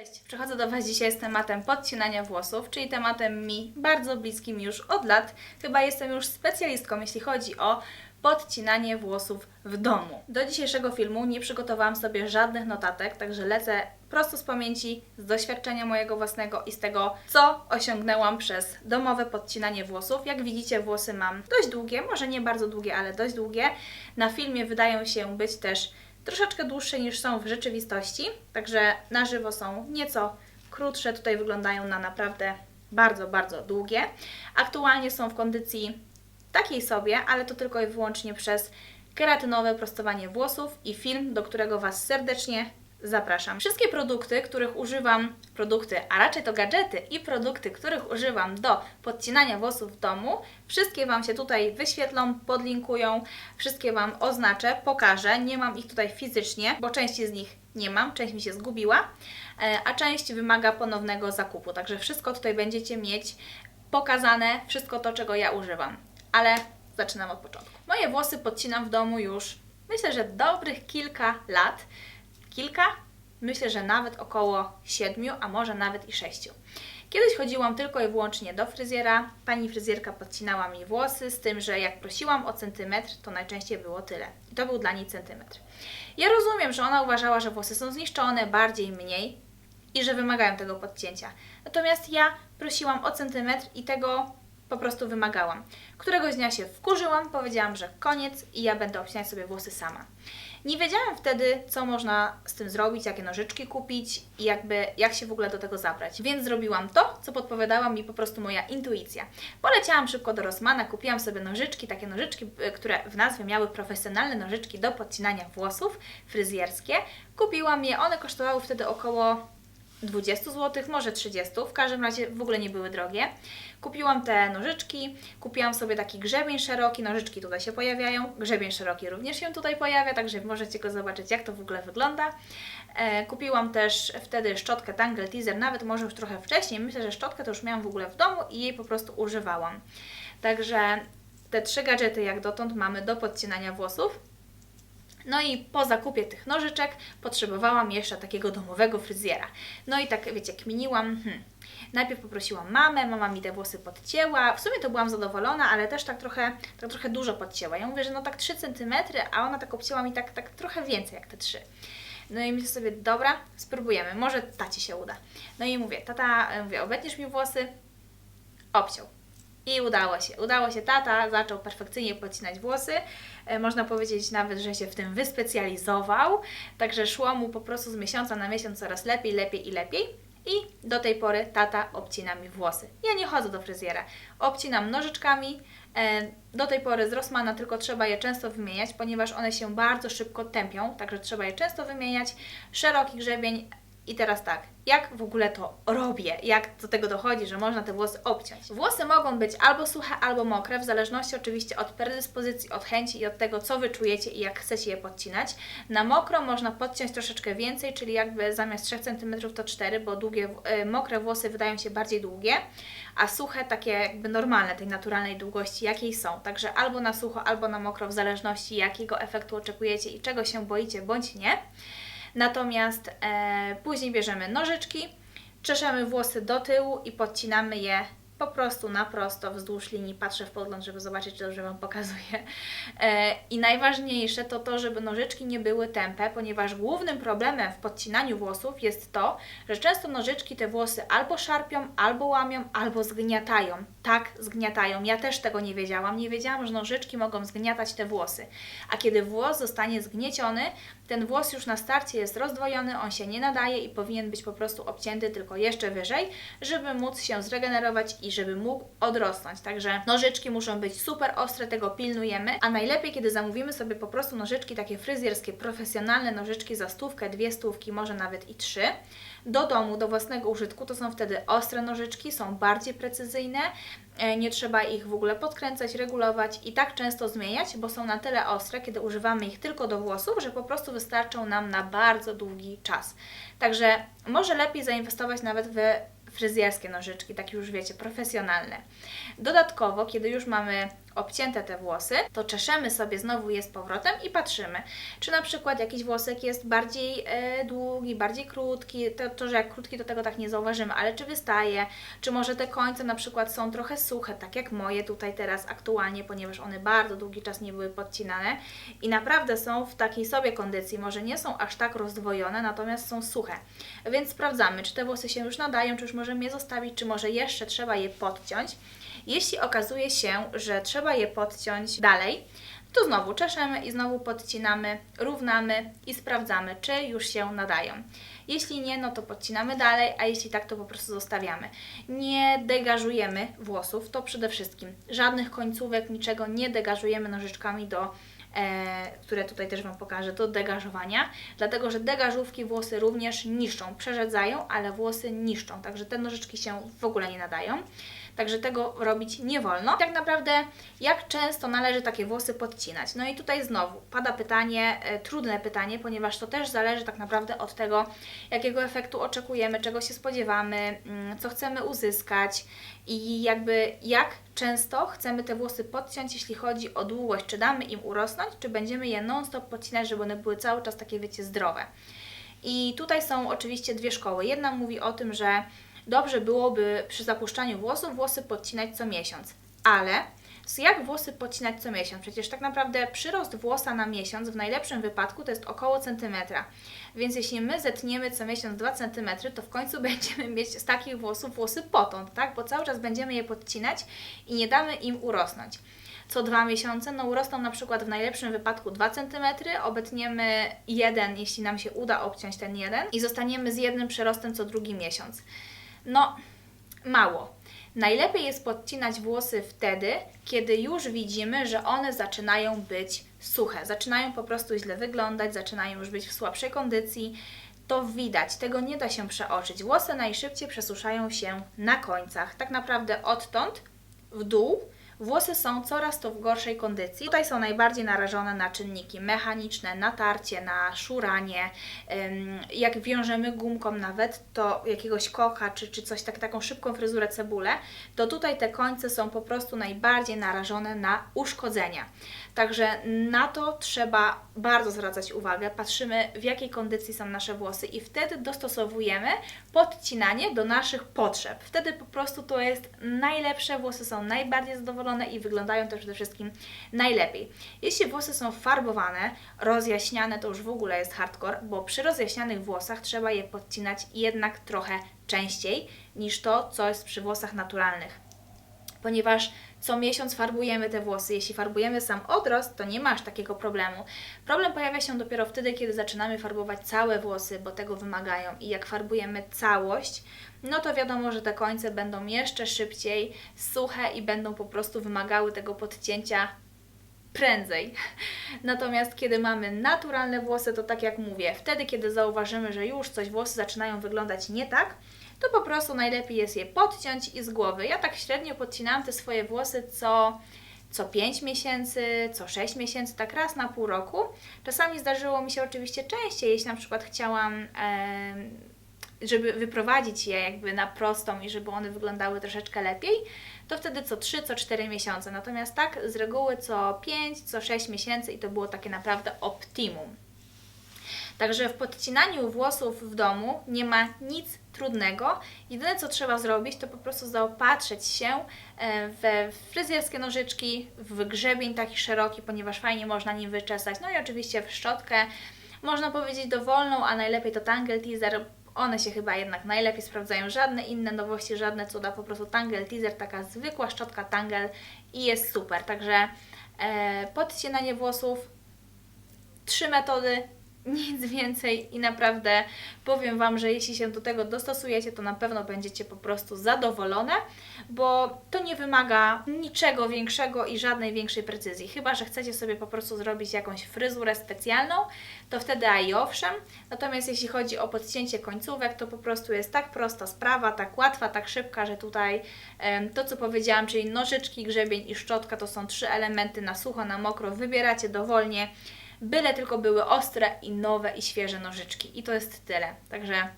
Cześć, przychodzę do Was dzisiaj z tematem podcinania włosów, czyli tematem mi bardzo bliskim już od lat. Chyba jestem już specjalistką, jeśli chodzi o podcinanie włosów w domu. Do dzisiejszego filmu nie przygotowałam sobie żadnych notatek, także lecę prosto z pamięci, z doświadczenia mojego własnego i z tego, co osiągnęłam przez domowe podcinanie włosów. Jak widzicie, włosy mam dość długie, może nie bardzo długie, ale dość długie. Na filmie wydają się być też troszeczkę dłuższe niż są w rzeczywistości, także na żywo są nieco krótsze, tutaj wyglądają na naprawdę bardzo, bardzo długie. Aktualnie są w kondycji takiej sobie, ale to tylko i wyłącznie przez keratynowe prostowanie włosów i film, do którego Was serdecznie zapraszam. Wszystkie produkty, których używam, produkty, a raczej to gadżety i produkty, których używam do podcinania włosów w domu, wszystkie Wam się tutaj wyświetlą, podlinkują, wszystkie Wam oznaczę, pokażę. Nie mam ich tutaj fizycznie, bo części z nich nie mam, część mi się zgubiła, e, a część wymaga ponownego zakupu. Także wszystko tutaj będziecie mieć pokazane, wszystko to, czego ja używam. Ale zaczynam od początku. Moje włosy podcinam w domu już myślę, że dobrych kilka lat. Kilka? Myślę, że nawet około siedmiu, a może nawet i sześciu. Kiedyś chodziłam tylko i wyłącznie do fryzjera. Pani fryzjerka podcinała mi włosy, z tym, że jak prosiłam o centymetr, to najczęściej było tyle. I to był dla niej centymetr. Ja rozumiem, że ona uważała, że włosy są zniszczone, bardziej, mniej i że wymagają tego podcięcia. Natomiast ja prosiłam o centymetr i tego po prostu wymagałam. Któregoś dnia się wkurzyłam, powiedziałam, że koniec i ja będę obcinać sobie włosy sama. Nie wiedziałam wtedy, co można z tym zrobić, jakie nożyczki kupić i jakby jak się w ogóle do tego zabrać. Więc zrobiłam to, co podpowiadała mi po prostu moja intuicja. Poleciałam szybko do Rossmana, kupiłam sobie nożyczki, takie nożyczki, y, które w nazwie miały profesjonalne nożyczki do podcinania włosów, fryzjerskie. Kupiłam je, one kosztowały wtedy około 20 zł, może 30, w każdym razie w ogóle nie były drogie. Kupiłam te nożyczki, kupiłam sobie taki grzebień szeroki, nożyczki tutaj się pojawiają, grzebień szeroki również się tutaj pojawia, także możecie go zobaczyć jak to w ogóle wygląda. E, kupiłam też wtedy szczotkę Tangle Teaser, nawet może już trochę wcześniej, myślę, że szczotkę to już miałam w ogóle w domu i jej po prostu używałam. Także te trzy gadżety jak dotąd mamy do podcinania włosów. No i po zakupie tych nożyczek potrzebowałam jeszcze takiego domowego fryzjera. No i tak, wiecie, kminiłam, hmm. Najpierw poprosiłam mamę, mama mi te włosy podcięła. W sumie to byłam zadowolona, ale też tak trochę, tak trochę dużo podcięła. Ja mówię, że no tak 3 cm, a ona tak obcięła mi tak, tak trochę więcej jak te 3. No i myślę sobie, dobra, spróbujemy, może taci się uda. No i mówię, tata, mówię, obetniesz mi włosy? Obciął. I udało się. Udało się. Tata zaczął perfekcyjnie podcinać włosy. E, Można powiedzieć nawet, że się w tym wyspecjalizował. Także szło mu po prostu z miesiąca na miesiąc coraz lepiej, lepiej i lepiej. I do tej pory tata obcina mi włosy. Ja nie chodzę do fryzjera. Obcinam nożyczkami. E, Do tej pory z Rossmana tylko trzeba je często wymieniać, ponieważ one się bardzo szybko tępią, także trzeba je często wymieniać. Szeroki grzebień, i teraz tak, jak w ogóle to robię? Jak do tego dochodzi, że można te włosy obciąć? Włosy mogą być albo suche, albo mokre, w zależności oczywiście od predyspozycji, od chęci i od tego, co Wy czujecie i jak chcecie je podcinać. Na mokro można podciąć troszeczkę więcej, czyli jakby zamiast 3 cm to 4, bo długie, y, mokre włosy wydają się bardziej długie, a suche takie jakby normalne, tej naturalnej długości, jakiej są. Także albo na sucho, albo na mokro, w zależności jakiego efektu oczekujecie i czego się boicie, bądź nie. Natomiast e, później bierzemy nożyczki, czeszemy włosy do tyłu i podcinamy je po prostu na prosto wzdłuż linii. Patrzę w podgląd, żeby zobaczyć, czy dobrze Wam pokazuję. E, I najważniejsze to to, żeby nożyczki nie były tępe, ponieważ głównym problemem w podcinaniu włosów jest to, że często nożyczki te włosy albo szarpią, albo łamią, albo zgniatają. Tak, zgniatają. Ja też tego nie wiedziałam. Nie wiedziałam, że nożyczki mogą zgniatać te włosy. A kiedy włos zostanie zgnieciony, ten włos już na starcie jest rozdwojony, on się nie nadaje i powinien być po prostu obcięty tylko jeszcze wyżej, żeby móc się zregenerować i żeby mógł odrosnąć. Także nożyczki muszą być super ostre, tego pilnujemy, a najlepiej, kiedy zamówimy sobie po prostu nożyczki takie fryzjerskie, profesjonalne nożyczki za stówkę, dwie stówki, może nawet i trzy, do domu, do własnego użytku, to są wtedy ostre nożyczki, są bardziej precyzyjne, e, nie trzeba ich w ogóle podkręcać, regulować i tak często zmieniać, bo są na tyle ostre, kiedy używamy ich tylko do włosów, że po prostu wystarczą nam na bardzo długi czas. Także może lepiej zainwestować nawet w fryzjerskie nożyczki, takie już wiecie, profesjonalne. Dodatkowo, kiedy już mamy obcięte te włosy, to czeszemy sobie znowu je z powrotem i patrzymy, czy na przykład jakiś włosek jest bardziej e, długi, bardziej krótki, to, to, że jak krótki to tego tak nie zauważymy, ale czy wystaje, czy może te końce na przykład są trochę suche, tak jak moje tutaj teraz aktualnie, ponieważ one bardzo długi czas nie były podcinane i naprawdę są w takiej sobie kondycji, może nie są aż tak rozdwojone, natomiast są suche. Więc sprawdzamy, czy te włosy się już nadają, czy już możemy je zostawić, czy może jeszcze trzeba je podciąć. Jeśli okazuje się, że trzeba je podciąć dalej, to znowu czeszemy i znowu podcinamy, równamy i sprawdzamy, czy już się nadają. Jeśli nie, no to podcinamy dalej, a jeśli tak, to po prostu zostawiamy. Nie degażujemy włosów, to przede wszystkim. Żadnych końcówek, niczego nie degażujemy nożyczkami do e, które tutaj też Wam pokażę, do degażowania, dlatego że degażówki włosy również niszczą, przerzedzają, ale włosy niszczą, także te nożyczki się w ogóle nie nadają. Także tego robić nie wolno. Tak naprawdę, jak często należy takie włosy podcinać? No i tutaj znowu pada pytanie, e, trudne pytanie, ponieważ to też zależy tak naprawdę od tego, jakiego efektu oczekujemy, czego się spodziewamy, mm, co chcemy uzyskać i jakby jak często chcemy te włosy podciąć, jeśli chodzi o długość, czy damy im urosnąć, czy będziemy je non-stop podcinać, żeby one były cały czas takie, wiecie, zdrowe. I tutaj są oczywiście dwie szkoły. Jedna mówi o tym, że dobrze byłoby przy zapuszczaniu włosów włosy podcinać co miesiąc. Ale jak włosy podcinać co miesiąc? Przecież tak naprawdę przyrost włosa na miesiąc w najlepszym wypadku to jest około centymetra. Więc jeśli my zetniemy co miesiąc 2 cm, to w końcu będziemy mieć z takich włosów włosy potąd, tak? Bo cały czas będziemy je podcinać i nie damy im urosnąć co dwa miesiące, no urosną na przykład w najlepszym wypadku 2 cm, obetniemy jeden, jeśli nam się uda obciąć ten jeden i zostaniemy z jednym przerostem co drugi miesiąc. No, mało. Najlepiej jest podcinać włosy wtedy, kiedy już widzimy, że one zaczynają być suche, zaczynają po prostu źle wyglądać, zaczynają już być w słabszej kondycji. To widać, tego nie da się przeoczyć. Włosy najszybciej przesuszają się na końcach. Tak naprawdę odtąd w dół włosy są coraz to w gorszej kondycji. Tutaj są najbardziej narażone na czynniki mechaniczne, natarcie, na szuranie. Jak wiążemy gumką nawet, to jakiegoś kocha czy, czy coś tak, taką szybką fryzurę cebulę, to tutaj te końce są po prostu najbardziej narażone na uszkodzenia. Także na to trzeba bardzo zwracać uwagę. Patrzymy, w jakiej kondycji są nasze włosy i wtedy dostosowujemy podcinanie do naszych potrzeb. Wtedy po prostu to jest najlepsze, włosy są najbardziej zadowolone i wyglądają też przede wszystkim najlepiej. Jeśli włosy są farbowane, rozjaśniane, to już w ogóle jest hardcore, bo przy rozjaśnianych włosach trzeba je podcinać jednak trochę częściej niż to, co jest przy włosach naturalnych ponieważ co miesiąc farbujemy te włosy. Jeśli farbujemy sam odrost, to nie masz takiego problemu. Problem pojawia się dopiero wtedy, kiedy zaczynamy farbować całe włosy, bo tego wymagają. I jak farbujemy całość, no to wiadomo, że te końce będą jeszcze szybciej suche i będą po prostu wymagały tego podcięcia prędzej. Natomiast kiedy mamy naturalne włosy, to tak jak mówię, wtedy kiedy zauważymy, że już coś włosy zaczynają wyglądać nie tak, to po prostu najlepiej jest je podciąć i z głowy. Ja tak średnio podcinałam te swoje włosy co, co 5 miesięcy, co 6 miesięcy, tak raz na pół roku. Czasami zdarzyło mi się oczywiście częściej, jeśli na przykład chciałam... żeby wyprowadzić je jakby na prostą i żeby one wyglądały troszeczkę lepiej, to wtedy co 3, co 4 miesiące. Natomiast tak z reguły co 5, co 6 miesięcy i to było takie naprawdę optimum. Także w podcinaniu włosów w domu nie ma nic trudnego. Jedyne co trzeba zrobić, to po prostu zaopatrzyć się e, we fryzjerskie nożyczki, w grzebień taki szeroki, ponieważ fajnie można nim wyczesać. No i oczywiście w szczotkę. Można powiedzieć dowolną, a najlepiej to Tangle Teaser. One się chyba jednak najlepiej sprawdzają. Żadne inne nowości, żadne cuda, po prostu Tangle Teaser, taka zwykła szczotka Tangle i jest super. Także e, podcinanie włosów, trzy metody, nic więcej i naprawdę powiem Wam, że jeśli się do tego dostosujecie, to na pewno będziecie po prostu zadowolone, bo to nie wymaga niczego większego i żadnej większej precyzji. Chyba, że chcecie sobie po prostu zrobić jakąś fryzurę specjalną, to wtedy a i owszem. Natomiast jeśli chodzi o podcięcie końcówek, to po prostu jest tak prosta sprawa, tak łatwa, tak szybka, że tutaj to, co powiedziałam, czyli nożyczki, grzebień i szczotka, to są trzy elementy na sucho, na mokro. Wybieracie dowolnie byle tylko były ostre i nowe i świeże nożyczki. I to jest tyle. Także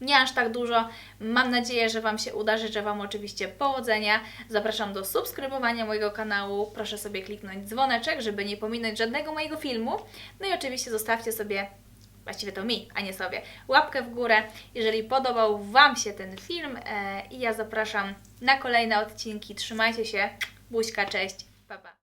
nie aż tak dużo. Mam nadzieję, że Wam się uda. Życzę Wam oczywiście powodzenia. Zapraszam do subskrybowania mojego kanału. Proszę sobie kliknąć dzwoneczek, żeby nie pominąć żadnego mojego filmu. No i oczywiście zostawcie sobie, właściwie to mi, a nie sobie, łapkę w górę, jeżeli podobał Wam się ten film. E, I ja zapraszam na kolejne odcinki. Trzymajcie się. Buźka, cześć. Pa, pa.